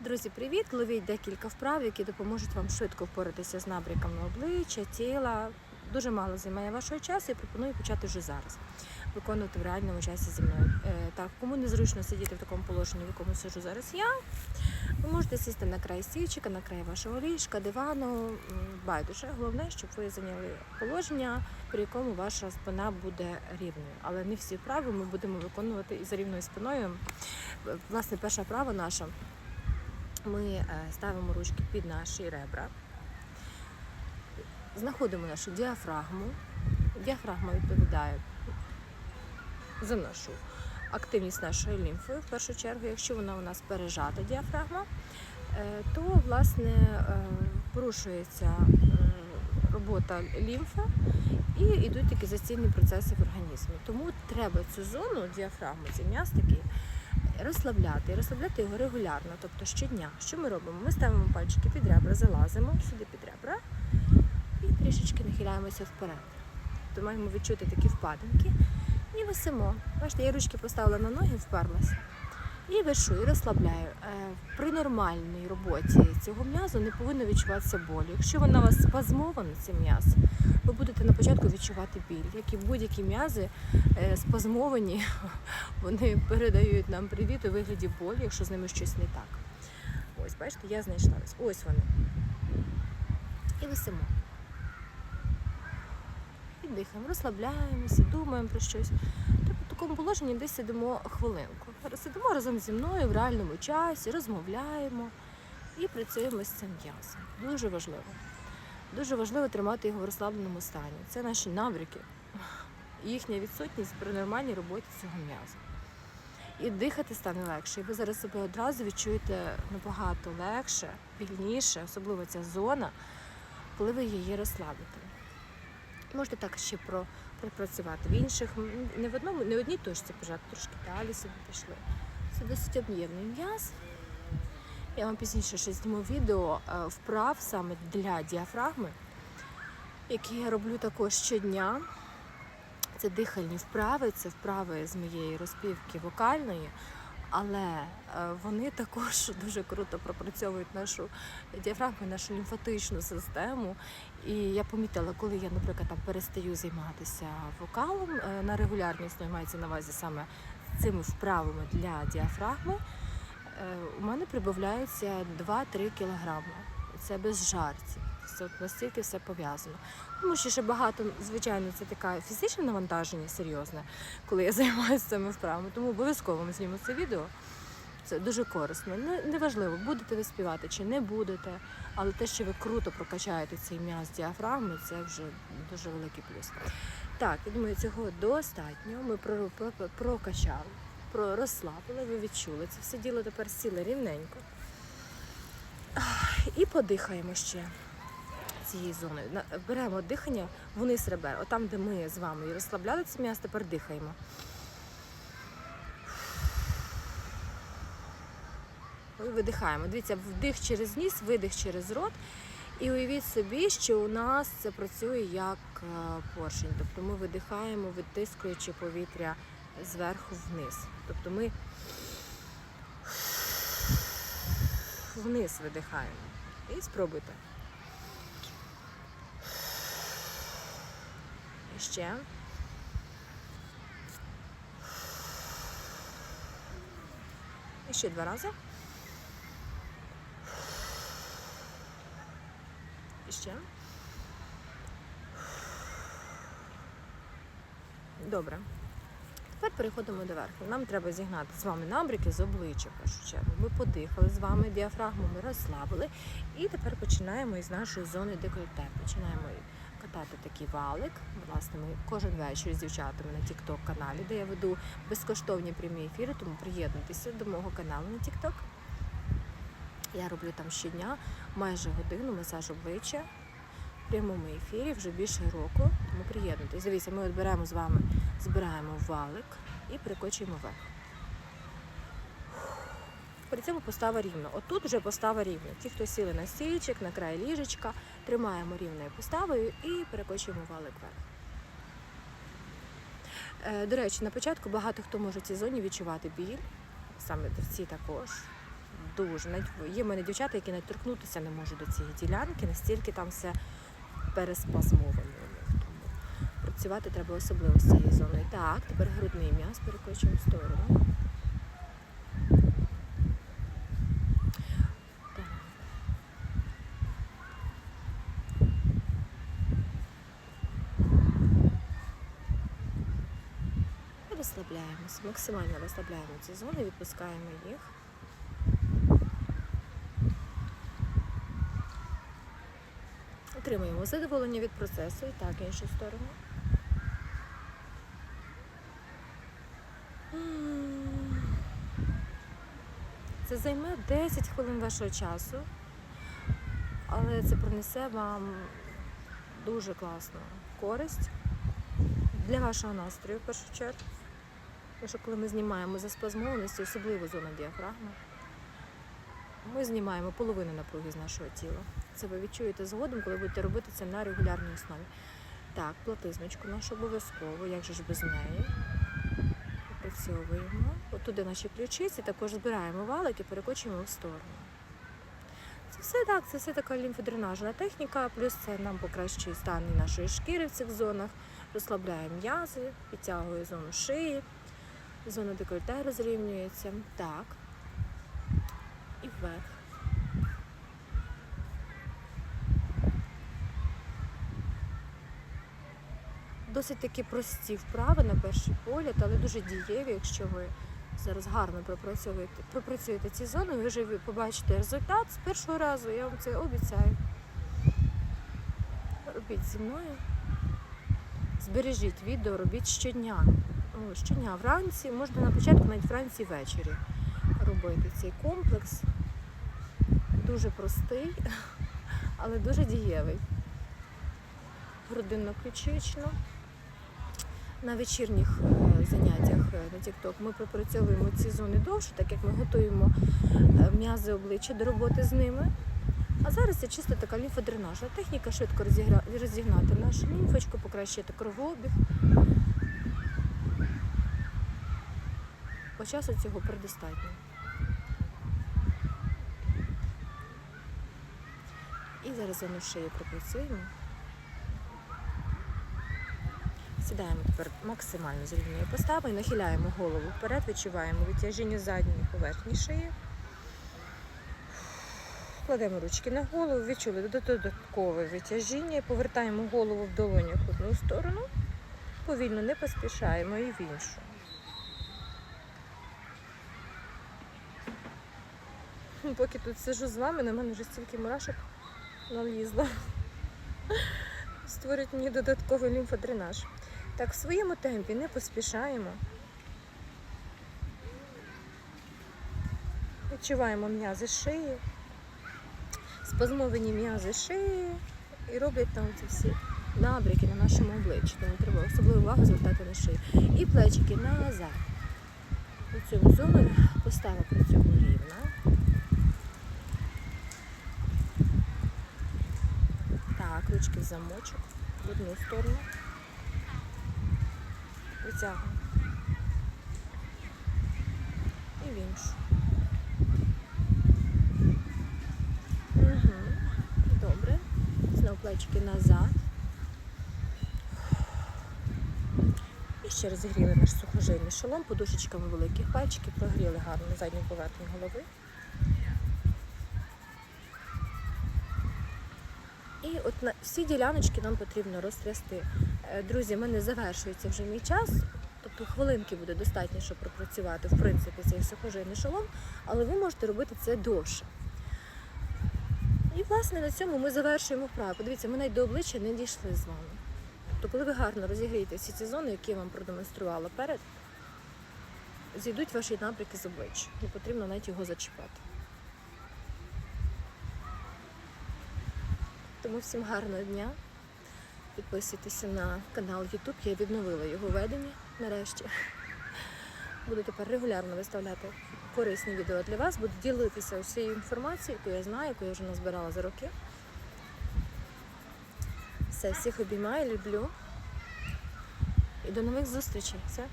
Друзі, привіт! Ловіть декілька вправ, які допоможуть вам швидко впоратися з набряками обличчя, тіла. Дуже мало займає вашого часу і пропоную почати вже зараз. Виконувати в реальному часі зі мною. Е, так, кому незручно сидіти в такому положенні, в якому сиджу зараз я, ви можете сісти на край стільчика, на край вашого ліжка, дивану. Байдуже. Головне, щоб ви зайняли положення, при якому ваша спина буде рівною. Але не всі вправи ми будемо виконувати із рівною спиною. Е, Власне, перша вправа наша. Ми е, ставимо ручки під наші ребра, знаходимо нашу діафрагму. Діафрагма відповідає за нашу активність нашої лімфи. В першу чергу, якщо вона у нас пережата діафрагма, е, то власне е, порушується робота лімфи і йдуть такі застійні процеси в організмі. Тому треба цю зону діафрагму, цей м'яз такий, розслабляти розслабляти його регулярно, тобто щодня. Що ми робимо? Ми ставимо пальчики під ребра, залазимо сюди під ребра і трішечки нахиляємося вперед. Тобто маємо відчути такі впадинки і висимо. Бачите, я ручки поставила на ноги, вперлася. І вишу, і розслабляю. Е, При нормальній роботі цього м'язу не повинно відчуватися болю. Якщо вона у вас спазмована, цей м'яз, ви будете на початку відчувати біль. Як і будь-які м'язи е, спазмовані, вони передають нам привіт у вигляді болі, якщо з ними щось не так. Ось, бачите, я знайшла ось. Ось вони. І висимо. І дихаємо, розслабляємося, думаємо про щось. Тобто в такому положенні десь сидимо хвилинку. Сидимо разом зі мною в реальному часі, розмовляємо і працюємо з цим м'язом. Дуже важливо. Дуже важливо тримати його в розслабленому стані. Це наші набряки, їхня відсутність при нормальній роботі цього м'яза. І дихати стане легше. І ви зараз себе одразу відчуєте набагато легше, вільніше, особливо ця зона, коли ви її розслабите. Можете так ще про, пропрацювати в інших, не в одному, не в одній точці пожати, трошки далі собі пішли. Це досить об'ємний м'яз. Я вам пізніше ще зніму відео е, вправ саме для діафрагми, які я роблю також щодня. Це дихальні вправи, це вправи з моєї розпівки вокальної, але е, вони також дуже круто пропрацьовують нашу діафрагму, нашу лімфатичну систему. І я помітила, коли я, наприклад, там перестаю займатися вокалом е, на регулярність, ну, мається на увазі саме цими вправами для діафрагми, е, у мене прибавляється 2-3 кілограми. Це без жартів. Це настільки все пов'язано. Тому що ще багато, звичайно, це таке фізичне навантаження серйозне, коли я займаюся цими вправами. Тому обов'язково ми знімемо це відео. Це дуже корисно. Не- Неважливо, будете ви співати чи не будете, але те, що ви круто прокачаєте цей м'яз діафрагми, це вже дуже великий плюс. Так, я думаю, цього достатньо. Ми про- про- прокачали, про розслабили, ви відчули це все діло тепер сіли рівненько. І подихаємо ще цією зоною. Беремо дихання вниз ребер. Отам, де ми з вами розслабляли це м'яз, тепер дихаємо. Видихаємо. Дивіться, вдих через ніс, видих через рот. І уявіть собі, що у нас це працює як е, поршень. Тобто ми видихаємо, витискуючи повітря зверху вниз. Тобто ми вниз видихаємо. І спробуйте. Ще. І ще два рази. І ще. Добре. Тепер переходимо до верху. Нам треба зігнати з вами набряки з обличчя в першу чергу. Ми подихали з вами, діафрагму ми розслабили. І тепер починаємо із нашої зони декольте. Починаємо катати такий валик. Власне, ми кожен вечір з дівчатами на TikTok каналі, де я веду безкоштовні прямі ефіри, тому приєднуйтеся до мого каналу на TikTok. Я роблю там щодня майже годину масаж обличчя в прямому ефірі вже більше року. Тому приєднуйтесь. Дивіться, ми от беремо з вами, збираємо валик і перекочуємо вверх. При цьому постава рівно. Отут вже постава рівна. Ті, хто сіли на стільчик, на край ліжечка, тримаємо рівною поставою і перекочуємо валик вверх. Е, До речі, на початку багато хто може в цій зоні відчувати біль, саме ці також. дуже. Є в мене дівчата, які навіть торкнутися не можуть до цієї ділянки, настільки там все переспазмовано. у них. Тому працювати треба особливо з цією зоною. Так, тепер грудний м'яз перекочуємо в сторону. Так. І максимально розслабляємо ці зони, відпускаємо їх. Отримуємо задоволення від процесу і так іншу сторону. Це займе 10 хвилин вашого часу, але це принесе вам дуже класну користь для вашого настрою в першу чергу. Тому що коли ми знімаємо заспазмованості, особливо зону діафрагми, ми знімаємо половину напруги з нашого тіла. Це ви відчуєте згодом, коли будете робити це на регулярній основі. Так, платизночку нашу обов'язково, як же ж без неї. Опрацьовуємо. От туди наші ключиці, також збираємо валик і перекочуємо в сторону. Це все так, це все така лімфодренажна техніка, плюс це нам покращує стан нашої шкіри в цих зонах, розслабляє м'язи, підтягує зону шиї, зона декольте розрівнюється. Так. І вверх. Досить таки прості вправи на перший погляд, але дуже дієві, якщо ви зараз гарно пропрацьовуєте, пропрацюєте ці зони, ви вже побачите результат з першого разу, я вам це обіцяю. Робіть зі мною. Збережіть відео, робіть щодня. О, щодня вранці, можна на початку навіть вранці ввечері робити цей комплекс. Дуже простий, але дуже дієвий. Грудинно-ключично. На вечірніх е, заняттях е, на TikTok ми пропрацьовуємо ці зони довше, так як ми готуємо е, м'язи обличчя до роботи з ними. А зараз це чисто така лімфодренажна техніка, швидко розігнати нашу лімфочку, покращити кровообіг. По часу цього предостатньо. І зараз зону шиї пропрацюємо. Сідаємо тепер максимально з рівною поставою, нахиляємо голову вперед, відчуваємо витяжіння задньої поверхні шиї. Кладемо ручки на голову, відчули додаткове витяжіння, повертаємо голову в долонях в одну сторону, повільно не поспішаємо і в іншу. Поки тут сижу з вами, на мене вже стільки мурашок налізло. Створюють мені додатковий лімфодренаж. Так, в своєму темпі не поспішаємо. Відчуваємо м'язи шиї, спазмовані м'язи шиї і роблять там ці всі набряки на нашому обличчі. Тому треба особливу увагу звертати на шию. І плечики назад. У цьому зону постава при цьому рівна. Так, в замочок в одну сторону. Витягуємо. І в іншу. Угу. Добре. Знову плечики назад. І ще розігріли наш сухожильний шолом подушечками великих пальчиків, прогріли гарно задню поверхню голови. І от на всі діляночки нам потрібно розтрясти. Е, Друзі, в мене завершується вже мій час, тобто хвилинки буде достатньо, щоб пропрацювати в принципі цей сухожийний шолом, але ви можете робити це довше. І, власне, на цьому ми завершуємо вправу. Подивіться, ми навіть до обличчя не дійшли з вами. Тобто, коли ви гарно розігрієте всі ці зони, які я вам продемонструвала перед, зійдуть ваші набряки з обличчя. Не потрібно навіть його зачіпати. Тому всім гарного дня. Підписуйтеся на канал YouTube. Я відновила його ведення нарешті. Буду тепер регулярно виставляти корисні відео для вас. Буду ділитися усією інформацією, яку я знаю, яку я вже назбирала за роки. Все, всіх обіймаю, люблю. І до нових зустрічей. Все.